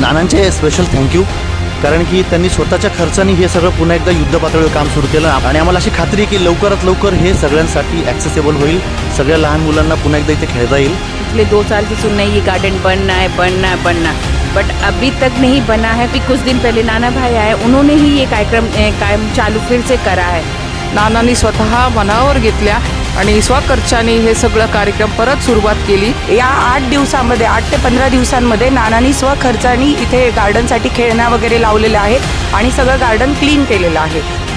नानांचे special thank you कारण की त्यांनी स्वतःच्या खर्चाने हे सगळं पुन्हा एकदा युद्ध पातळीवर काम सुरू केलं. आणि आम्हाला अशी खात्री आहे की लवकरात लवकर हे सगळ्यांसाठी ॲक्सेसेबल होईल. सगळ्या लहान मुलांना पुन्हा एकदा इथे खेळता येईल. पिछले दो साल से सुन रहे हैं ये गार्डन बनना है बनना है बनना बट अभी तक नहीं बना है कि कुछ दिन पहले नाना भाई आए उन्होंने ही ये कार्यक्रम कायम चालू फिर से करा है. नानांनी स्वतः मनावर घेतल्या. आणि स्वखर्चाने हे सगळं कार्यक्रम परत सुरुवात केली. या आठ दिवसामध्ये आठ ते पंधरा दिवसांमध्ये नानांनी स्वखर्चानी इथे गार्डनसाठी खेळण्या वगैरे लावलेल्या आहेत आणि सगळं गार्डन क्लीन केलेलं आहे.